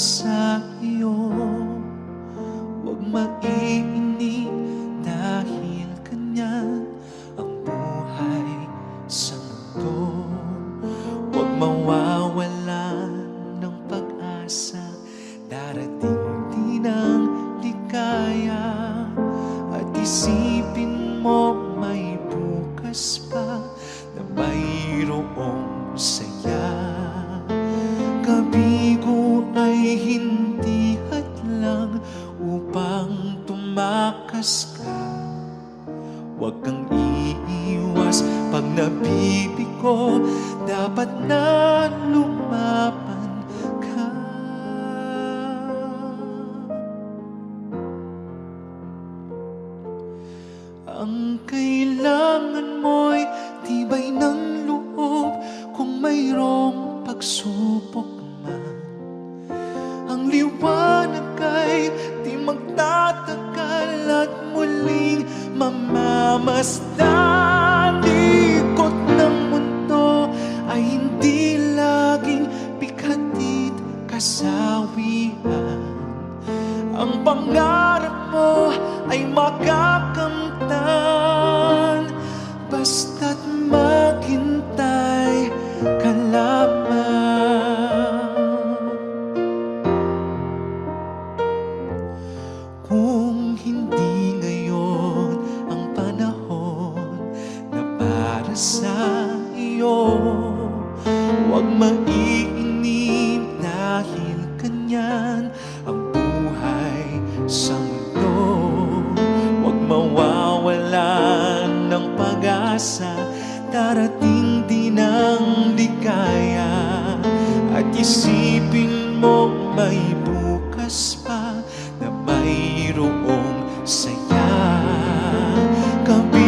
sa iyo Huwag maiinip dahil kanyan ang buhay sa mundo. Huwag mawawalan ng pag-asa bukas pa Na mayroong saya. Kabigo ay hindi hadlang upang tumakas ka. Huwag kang iiwas pag nabibigo Dapat na lumaban Ang kailangan mo'y tibay ng loob Kung mayroong pagsubok man. Ang liwanag ay di magtatagal At muling mamamasdan. Ikot ng mundo ay hindi laging pikatid kasawian. Ang pangarap mo ay makakamtan iyo Huwag maiinip dahil kanyan ang buhay sa mundo Huwag mawawalan ng pag-asa Darating din ang ligaya. At isipin mo may bukas pa Na mayroong saya. Kabigo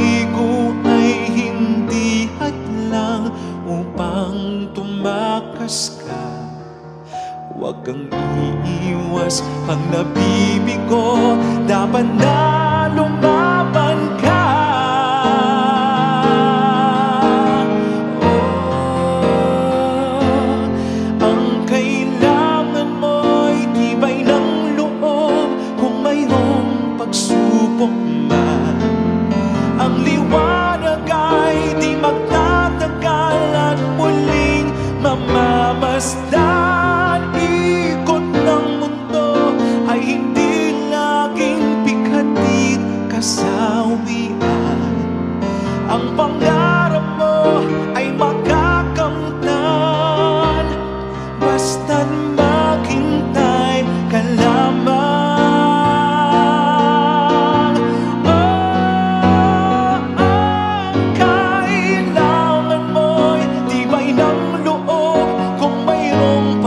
Huwag kang iiwas. Pag nabibigo Dapat na lumaban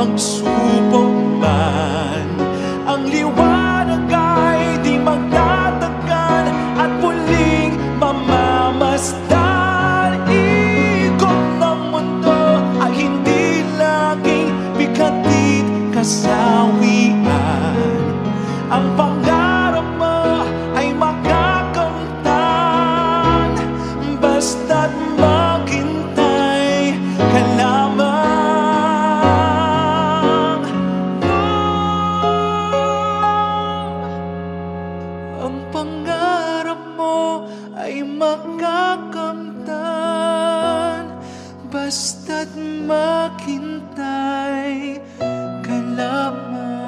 mayroong pagsubok man. Ang liwanag ay di magtatagal At muling mamamasdan. Ikot ng mundo ay hindi laging bikatid kasawian. Ang Basta't maghintay ka lamang